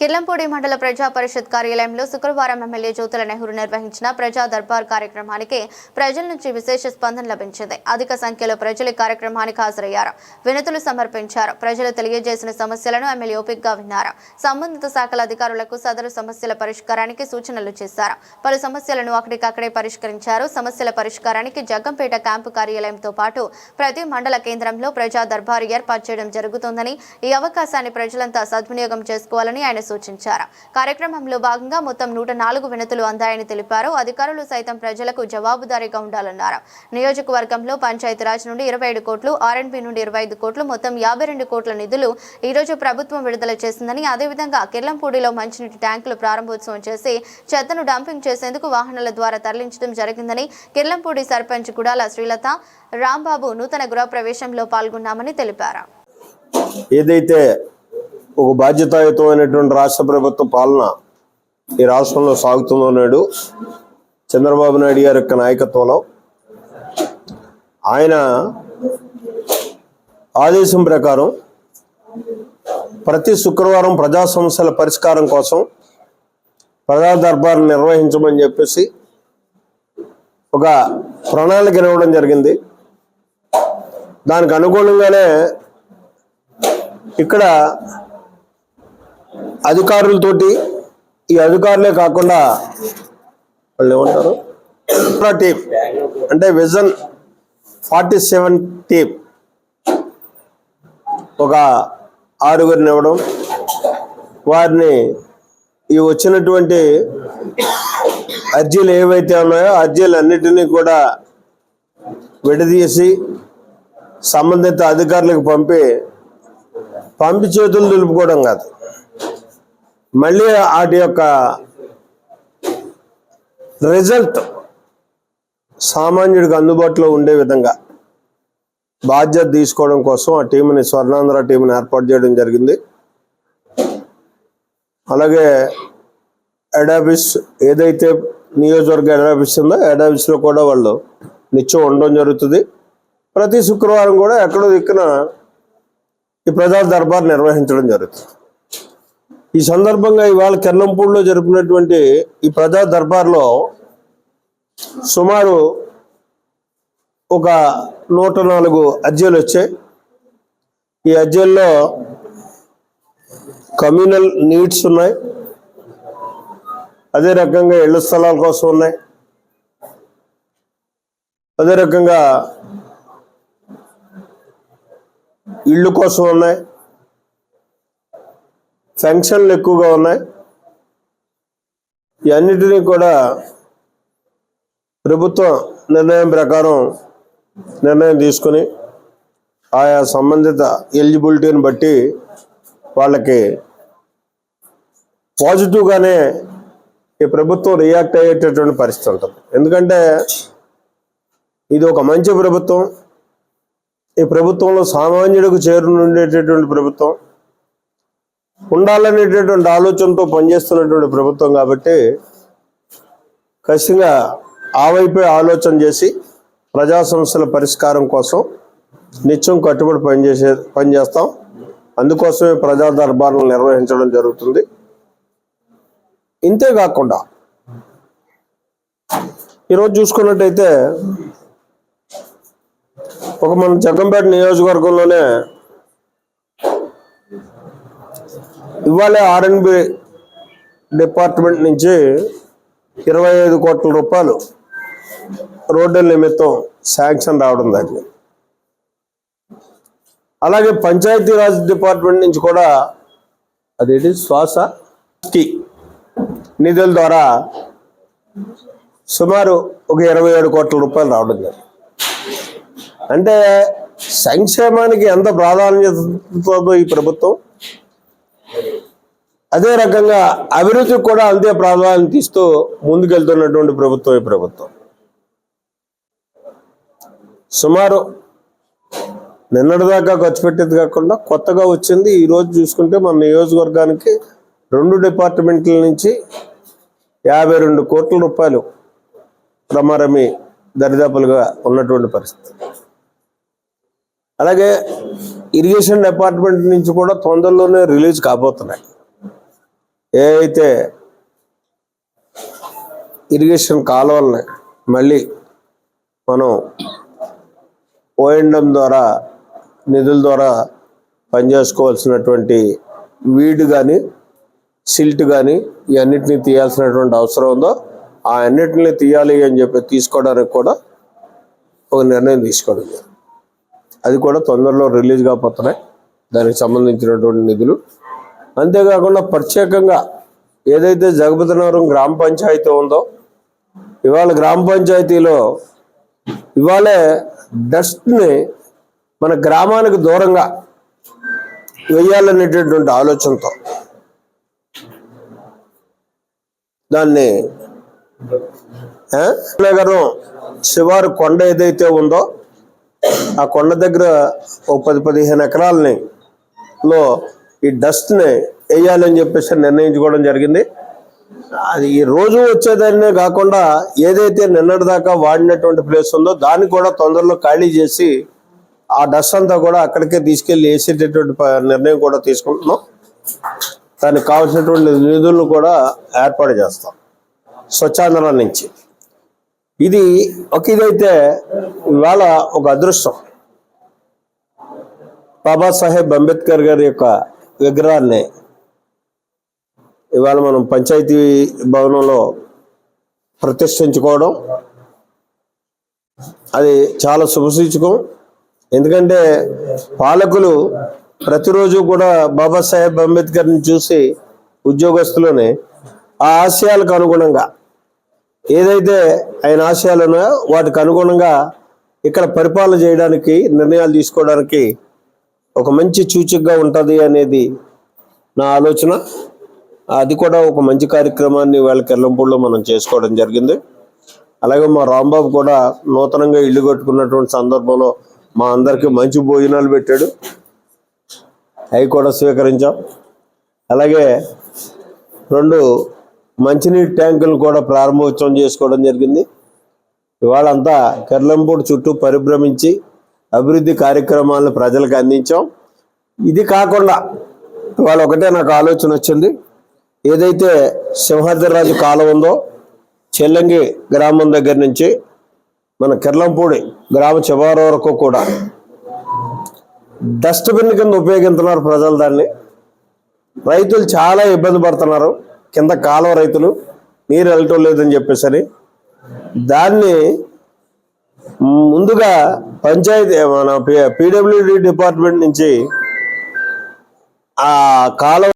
కిల్లంపూడి మండల ప్రజా పరిషత్ కార్యాలయంలో శుక్రవారం ఎమ్మెల్యే జ్యోతుల నెహ్రూ నిర్వహించిన ప్రజా దర్బార్ కార్యక్రమానికి ప్రజల నుంచి విశేష స్పందన లభించింది. అధిక సంఖ్యలో ప్రజలు కార్యక్రమానికి హాజరయ్యారు. వినతులు సమర్పించారు. ప్రజలు తెలియజేసిన సమస్యలను ఎమ్మెల్యే ఓపిక్గా విన్నారు. సంబంధిత శాఖల అధికారులకు సదరు సమస్యల పరిష్కారానికి సూచనలు చేశారు. పలు సమస్యలను అక్కడికక్కడే పరిష్కరించారు. సమస్యల పరిష్కారానికి జగ్గంపేట క్యాంపు కార్యాలయంతో పాటు ప్రతి మండల కేంద్రంలో ప్రజా దర్బారు ఏర్పాటు చేయడం జరుగుతోందని ఈ అవకాశాన్ని ప్రజలంతా సద్వినియోగం చేసుకోవాలని ఆయన సూచించారు. కార్యక్రమంలో భాగంగా మొత్తం నూట నాలుగు వినతులు అందాయని తెలిపారు. అధికారులు సైతం ప్రజలకు జవాబుదారీగా ఉండాలన్నారు. నియోజకవర్గంలో పంచాయతీరాజ్ నుండి ఇరవై ఏడు కోట్లు ఆర్ఎండ్బి నుండి ఇరవై ఐదు కోట్లు మొత్తం యాభై రెండు కోట్ల నిధులు ఈ రోజు ప్రభుత్వం విడుదల చేసిందని అదేవిధంగా కిర్లంపూడిలో మంచినీటి ట్యాంకులు ప్రారంభోత్సవం చేసి చెత్తను డంపింగ్ చేసేందుకు వాహనాల ద్వారా తరలించడం జరిగిందని కిర్లంపూడి సర్పంచ్ గుడాల శ్రీలత రాంబాబు నూతన గృహప్రవేశంలో పాల్గొన్నామని తెలిపారు. ఏదైతే ఒక బాధ్యతాయుతమైనటువంటి రాష్ట్ర ప్రభుత్వ పాలన ఈ రాష్ట్రంలో సాగుతుందో నాడు చంద్రబాబు నాయుడు గారి యొక్క నాయకత్వంలో ఆయన ఆదేశం ప్రకారం ప్రతి శుక్రవారం ప్రజా సమస్యల పరిష్కారం కోసం ప్రజా దర్బార్ నిర్వహించమని చెప్పేసి ఒక ప్రణాళిక ఇవ్వడం జరిగింది. దానికి అనుగుణంగానే ఇక్కడ అధికారులతోటి ఈ అధికారులే కాకుండా వాళ్ళు ఏమంటారు? టీం అంటే విజన్ ఫార్టీ సెవెన్ టీం ఒక ఆరుగురిని ఇవ్వడం వారిని ఈ వచ్చినటువంటి అర్జీలు ఏవైతే ఉన్నాయో అర్జీలు అన్నిటినీ కూడా విడదీసి సంబంధిత అధికారులకు పంపి పంపి చేతులు నిలుపుకోవడం కాదు. మళ్ళీ వాటి యొక్క రిజల్ట్ సామాన్యుడికి అందుబాటులో ఉండే విధంగా బాధ్యత తీసుకోవడం కోసం ఆ టీంని స్వర్ణాంధ్ర టీంని ఏర్పాటు చేయడం జరిగింది. అలాగే ఎడాఫీస్ ఏదైతే నియోజకవర్గ ఎడాఫీస్ ఉందో ఎడాఫీస్లో కూడా వాళ్ళు నిత్యం ఉండడం జరుగుతుంది. ప్రతి శుక్రవారం కూడా ఎక్కడో దిక్కున ఈ ప్రజా దర్బార్ నిర్వహించడం జరుగుతుంది. ఈ సందర్భంగా ఇవాళ కెర్లంపూడిలో జరిపినటువంటి ఈ ప్రజా దర్బార్లో సుమారు ఒక నూట నాలుగు అర్జీలు వచ్చాయి. ఈ అర్జీల్లో కమ్యూనల్ నీడ్స్ ఉన్నాయి. అదే రకంగా ఇళ్ళ స్థలాల కోసం ఉన్నాయి. అదే రకంగా ఇళ్ళు కోసం ఉన్నాయి. ఫంక్షన్లు ఎక్కువగా ఉన్నాయి. ఇవన్నిటినీ కూడా ప్రభుత్వం నిర్ణయం ప్రకారం నిర్ణయం తీసుకుని ఆయా సంబంధిత ఎలిజిబిలిటీని బట్టి వాళ్ళకి పాజిటివ్గానే ఈ ప్రభుత్వం రియాక్ట్ అయ్యేటటువంటి పరిస్థితి ఉంటుంది. ఎందుకంటే ఇది ఒక మంచి ప్రభుత్వం. ఈ ప్రభుత్వంలో సామాన్యుడికి చేరునుండేటటువంటి ప్రభుత్వం. ఉండాలనేటటువంటి ఆలోచనతో పనిచేస్తున్నటువంటి ప్రభుత్వం కాబట్టి ఖచ్చితంగా ఆ వైపే ఆలోచన చేసి ప్రజా సమస్యల పరిష్కారం కోసం నిత్యం కట్టుబడి పనిచేసే పనిచేస్తాం. అందుకోసమే ప్రజా దర్బార్లు నిర్వహించడం జరుగుతుంది. ఇంతే కాకుండా ఈరోజు చూసుకున్నట్టయితే ఒక మన జగ్గంపేట నియోజకవర్గంలోనే ఇవాళ ఆర్ఎన్బి డిపార్ట్మెంట్ నుంచి ఇరవై ఐదు కోట్ల రూపాయలు రోడ్ల నిమిత్తం శాంక్షన్ రావడం దాన్ని అలాగే పంచాయతీరాజ్ డిపార్ట్మెంట్ నుంచి కూడా అదేంటి? శ్వాస నిధుల ద్వారా సుమారు ఒక ఇరవై ఏడు కోట్ల రూపాయలు రావడం జరిగింది. అంటే సంక్షేమానికి ఎంత ప్రాధాన్యత ఈ ప్రభుత్వం అదే రకంగా అభివృద్ధికి కూడా అంతే ప్రాధాన్యత ఇస్తూ ముందుకెళ్తున్నటువంటి ప్రభుత్వం ఈ ప్రభుత్వం. సుమారు నిన్నటిదాకా ఖర్చు పెట్టేది కాకుండా కొత్తగా వచ్చింది. ఈరోజు చూసుకుంటే మన నియోజకవర్గానికి రెండు డిపార్ట్మెంట్ల నుంచి యాభై రెండు కోట్ల రూపాయలు రమారమి దరిదాపులుగా ఉన్నటువంటి పరిస్థితి. అలాగే ఇరిగేషన్ డిపార్ట్మెంట్ నుంచి కూడా తొందరలోనే రిలీజ్ కాబోతున్నాయి. ఏ అయితే ఇరిగేషన్ కాలువల్ని మళ్ళీ మనం ఓఎండం ద్వారా నిధుల ద్వారా పనిచేసుకోవాల్సినటువంటి వీడ్ కానీ సిల్ట్ కానీ ఇవన్నిటిని తీయాల్సినటువంటి అవసరం ఉందో ఆ అన్నిటిని తీయాలి అని చెప్పి తీసుకోవడానికి కూడా ఒక నిర్ణయం తీసుకోవడం అది కూడా తొందరలో రిలీజ్ కాబోతున్నాయి. దానికి సంబంధించినటువంటి నిధులు అంతేకాకుండా ప్రత్యేకంగా ఏదైతే జగపతినగరం గ్రామ పంచాయతీ ఉందో ఇవాళ గ్రామ పంచాయతీలో ఇవాళే డస్ట్ని మన గ్రామానికి దూరంగా వేయాలనేటటువంటి ఆలోచనతో దాన్ని నగరం శివారు కొండ ఏదైతే ఉందో ఆ కొండ దగ్గర ఒక పది పదిహేను ఎకరాలని లో ఈ డస్ట్ని వేయాలని చెప్పేసి నిర్ణయించుకోవడం జరిగింది. అది ఈ రోజు వచ్చేదాన్నే కాకుండా ఏదైతే నిన్నటి దాకా వాడినటువంటి ప్లేస్ ఉందో దాన్ని కూడా తొందరలో ఖాళీ చేసి ఆ డస్ట్ అంతా కూడా అక్కడికే తీసుకెళ్ళి వేసేటటువంటి నిర్ణయం కూడా తీసుకుంటున్నాం. దానికి కావాల్సినటువంటి నిధులను కూడా ఏర్పాటు చేస్తాం. స్వచ్ఛాంధ్ర నుంచి. ఇది ఒక ఇదైతే ఇవాళ ఒక అదృష్టం. బాబాసాహెబ్ అంబేద్కర్ గారి యొక్క విగ్రహాన్ని ఇవాళ మనం పంచాయతీ భవనంలో ప్రతిష్ఠించుకోవడం అది చాలా శుభసూచకం. ఎందుకంటే పాలకులు ప్రతిరోజు కూడా బాబాసాహెబ్ అంబేద్కర్ని చూసి ఉద్యోగస్తులని ఆ ఆశయాలకు అనుగుణంగా ఏదైతే ఆయన ఆశయాలు ఉన్నాయో వాటికి అనుగుణంగా ఇక్కడ పరిపాలన చేయడానికి నిర్ణయాలు తీసుకోవడానికి ఒక మంచి సూచికగా ఉంటుంది అనేది నా ఆలోచన. అది కూడా ఒక మంచి కార్యక్రమాన్ని వాళ్ళ కెల్లంపూడిలో మనం చేసుకోవడం జరిగింది. అలాగే మా రాంబాబు కూడా నూతనంగా ఇల్లు కట్టుకున్నటువంటి సందర్భంలో మా అందరికీ మంచి భోజనాలు పెట్టాడు. అవి కూడా స్వీకరించాం. అలాగే రెండు మంచినీటి ట్యాంకులు కూడా ప్రారంభోత్సవం చేసుకోవడం జరిగింది. ఇవాళ అంతా కెర్లంపూడి చుట్టూ పరిభ్రమించి అభివృద్ధి కార్యక్రమాలను ప్రజలకు అందించాం. ఇది కాకుండా ఇవాళ ఒకటే నాకు ఆలోచన వచ్చింది. ఏదైతే సింహాద్రిరాజు కాలం ఉందో చెల్లంగి గ్రామం దగ్గర నుంచి మన కిర్లంపూడి గ్రామ చివరి వరకు కూడా డస్ట్బిన్ కింద ఉపయోగిస్తున్నారు ప్రజలు దాన్ని. రైతులు చాలా ఇబ్బంది పడుతున్నారు. కింద కాలువ రైతులు నీరు వెళ్ళటం లేదని చెప్పేసరి దాన్ని ముందుగా పంచాయతీ మన పీడబ్ల్యూడి డిపార్ట్మెంట్ నుంచి ఆ కాలువ